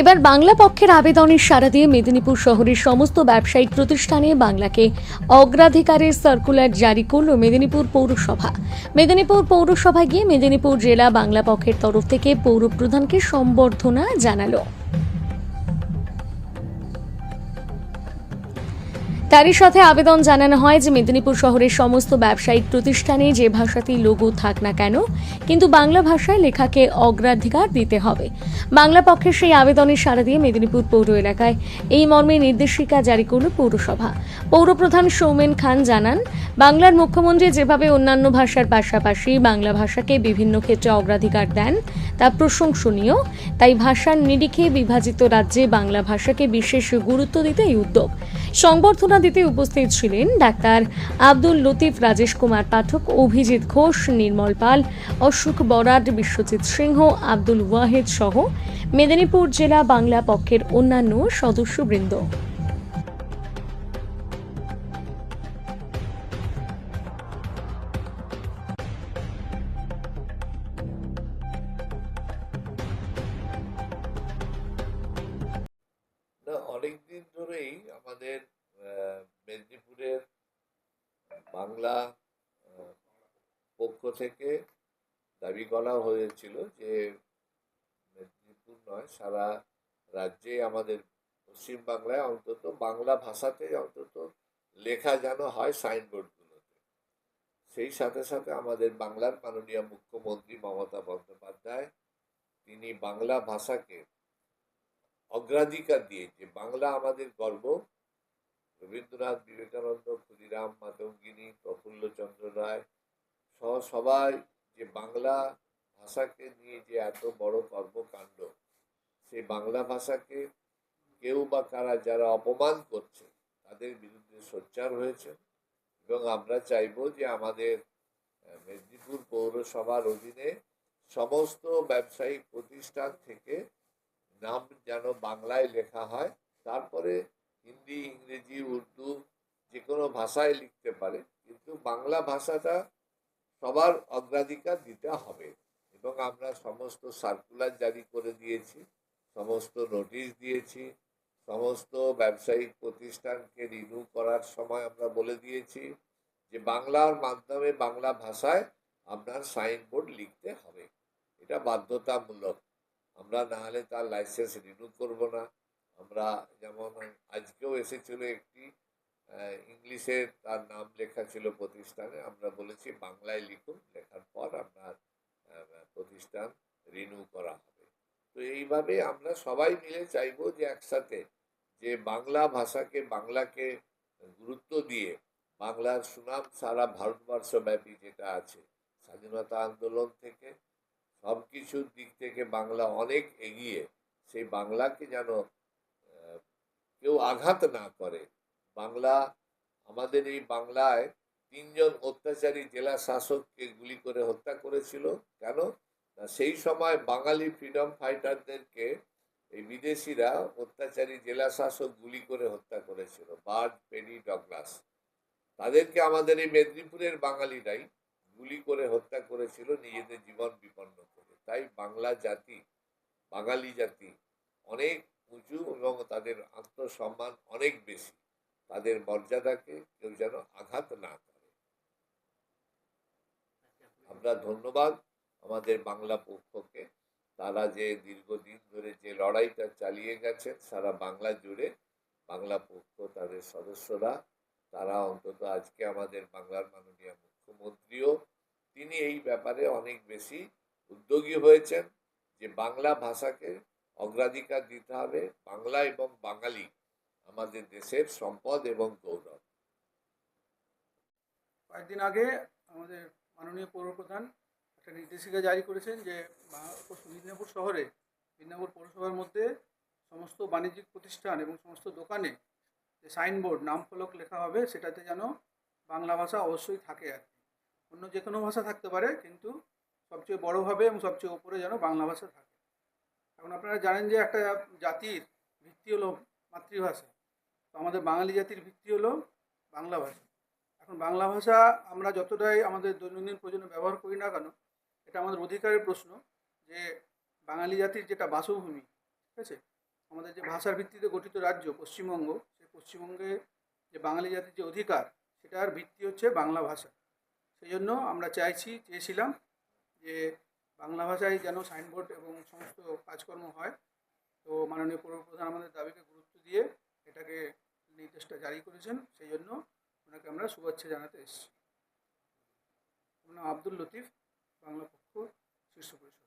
এবার বাংলা পক্ষের আবেদনের সাড়া দিয়ে মেদিনীপুর শহরের সমস্ত ব্যবসায়িক প্রতিষ্ঠানে বাংলাকে অগ্রাধিকারের সার্কুলার জারি করল মেদিনীপুর পৌরসভা। মেদিনীপুর পৌরসভায় গিয়ে মেদিনীপুর জেলা বাংলা পক্ষের তরফ থেকে পৌর প্রধানকে সম্বর্ধনা জানালো। তারই সাথে আবেদন জানানো হয় যে মেদিনীপুর শহরের সমস্ত ব্যবসায়িক প্রতিষ্ঠানে যে ভাষাতেই লোগো থাক না কেন, কিন্তু বাংলা ভাষায় লেখাকে অগ্রাধিকার দিতে হবে। বাংলা পক্ষের সেই আবেদনের সাড়া দিয়ে মেদিনীপুর পৌর এলাকায় এই মর্মে নির্দেশিকা জারি করল পৌরসভা। পৌরপ্রধান সৌমেন খান জানান, বাংলার মুখ্যমন্ত্রী যেভাবে অন্যান্য ভাষার পাশাপাশি বাংলা ভাষাকে বিভিন্ন ক্ষেত্রে অগ্রাধিকার দেন, তা প্রশংসনীয়। তাই ভাষার নিরিখে বিভাজিত রাজ্যে বাংলা ভাষাকে বিশেষ গুরুত্ব দিতে এই উদ্যোগ। সংবর্ধনা দিতে উপস্থিত ছিলেন ডাক্তার আব্দুল লতিফ, রাজেশ কুমার পাঠক, অভিজিৎ ঘোষ, নির্মল পাল, অশোক বরাট, বিশ্বজিৎ সিংহ, আব্দুল ওয়াহেদ সহ মেদিনীপুর জেলা বাংলা পক্ষের অন্যান্য সদস্যবৃন্দ। অনেকদিন ধরেই আমাদের মেদিনীপুরের বাংলা পক্ষ থেকে দাবি করা হয়েছিল যে মেদিনীপুর নয়, সারা রাজ্যে আমাদের পশ্চিম বাংলায় অন্তত বাংলা ভাষাতে অন্তত লেখা যেন হয় সাইনবোর্ডগুলোতে। সেই সাথে সাথে আমাদের বাংলার মাননীয় মুখ্যমন্ত্রী মমতা বন্দ্যোপাধ্যায়, তিনি বাংলা ভাষাকে অগ্রাধিকার দিয়েছে বাংলা আমাদের গর্ব রবীন্দ্রনাথ বিবেকানন্দ, ক্ষুদিরাম মাতঙ্গিনী প্রফুল্লচন্দ্র রায় সহ সবাই যে বাংলা ভাষাকে নিয়ে যে এত বড় কর্মকাণ্ড, সেই বাংলা ভাষাকে কেউ বা কারা যারা অপমান করছে, তাদের বিরুদ্ধে সোচ্চার হয়েছে এবং আমরা চাইব যে আমাদের মেদিনীপুর পৌরসভার অধীনে সমস্ত ব্যবসায়িক প্রতিষ্ঠান থেকে নাম যেন বাংলায় লেখা হয়, তারপরে হিন্দি, ইংরেজি, উর্দু যে কোনো ভাষায় লিখতে পারে, কিন্তু বাংলা ভাষাটা সবার অগ্রাধিকার দিতে হবে। এবং আমরা সমস্ত সার্কুলার জারি করে দিয়েছি, সমস্ত নোটিশ দিয়েছি, সমস্ত ব্যবসায়িক প্রতিষ্ঠানকে রিনিউ করার সময় আমরা বলে দিয়েছি যে বাংলার মাধ্যমে বাংলা ভাষায় আপনার সাইনবোর্ড লিখতে হবে। এটা বাধ্যতামূলক। আমরা না হলে তার লাইসেন্স রিনিউ করব না। আমরা যেমন আজকেও এসেছিল একটি ইংলিশে তার নাম লেখা ছিল প্রতিষ্ঠানে, আমরা বলেছি বাংলায় লিখুন, লেখার পর আপনার প্রতিষ্ঠান রিনিউ করা হবে। তো এইভাবে আমরা সবাই মিলে চাইব যে একসাথে যে বাংলা ভাষাকে, বাংলাকে গুরুত্ব দিয়ে বাংলার সুনাম সারা ভারতবর্ষব্যাপী যেটা আছে, স্বাধীনতা আন্দোলন থেকে সব কিছুর দিক থেকে বাংলা অনেক এগিয়ে, সেই বাংলাকে যেন কেউ আঘাত না করে। বাংলা, আমাদের এই বাংলায় তিনজন অত্যাচারী জেলা শাসককে গুলি করে হত্যা করেছিল। কেন? না, সেই সময় বাঙালি ফ্রিডম ফাইটারদেরকে এই বিদেশিরা অত্যাচারী জেলা শাসক গুলি করে হত্যা করেছিল, বার্ড পেনি ডগলাস। তাদেরকে আমাদের এই মেদিনীপুরের বাঙালিরাই গুলি করে হত্যা করেছিল, নিজেদের জীবন বিপন্ন করে। তাই বাংলা জাতি, বাঙালি জাতি অনেক উঁচু এবং তাদের আত্মসম্মান অনেক বেশি। তাদের মর্যাদাকে কেউ যেন আঘাত না করে। আমরা ধন্যবাদ আমাদের বাংলা পক্ষকে। তারা যে দীর্ঘদিন ধরে যে লড়াইটা চালিয়ে গেছেন, সারা বাংলা জুড়ে বাংলা পক্ষ, তাদের সদস্যরা, তারা অন্তত আজকে আমাদের বাংলার মাননীয় মুখ্যমন্ত্রীও, তিনি এই ব্যাপারে অনেক বেশি উদ্যোগী হয়েছেন যে বাংলা ভাষাকে অগ্রাধিকার দিতে হবে বাংলা এবং বাঙালি আমাদের দেশের সম্পদ এবং গৌরব। কয়েকদিন আগে আমাদের মাননীয় পৌরপ্রধান একটা নির্দেশিকা জারি করেছেন যে মেদিনীপুর শহরে, মেদিনীপুর পৌরসভার মধ্যে সমস্ত বাণিজ্যিক প্রতিষ্ঠান এবং সমস্ত দোকানে যে সাইনবোর্ড, নাম ফলক লেখা হবে, সেটাতে যেন বাংলা ভাষা অবশ্যই থাকে আর অন্য যে কোনো ভাষা থাকতে পারে, কিন্তু সবচেয়ে বড়োভাবে এবং সবচেয়ে ওপরে যেন বাংলা ভাষা থাকে। এখন আপনারা জানেন যে একটা জাতির ভিত্তি হলো মাতৃভাষা। তো আমাদের বাঙালি জাতির ভিত্তি হলো বাংলা ভাষা। এখন বাংলা ভাষা আমরা যতটাই আমাদের দৈনন্দিন প্রয়োজনে ব্যবহার করি না কেন, এটা আমাদের অধিকারের প্রশ্ন যে বাঙালি জাতির যেটা বাসভূমি, ঠিক আছে? আমাদের যে ভাষার ভিত্তিতে গঠিত রাজ্য পশ্চিমবঙ্গ, সেই পশ্চিমবঙ্গে যে বাঙালি জাতির যে অধিকার, সেটার ভিত্তি হচ্ছে বাংলা ভাষা। সেই জন্য আমরা চাইছি, চেয়েছিলাম যে বাংলা ভাষায় যেন সাইনবোর্ড এবং সমস্ত কাজকর্ম হয়, তো মাননীয় পূর্ব প্রধান আমাদের দাবিকে গুরুত্ব দিয়ে এটাকে নির্দেশটা জারি করেছেন, সেই জন্য ওনাকে আমরা শুভেচ্ছা জানাতে এসেছি। ওনার আব্দুল লতিফ, বাংলা পক্ষ শীর্ষ পরিষদ।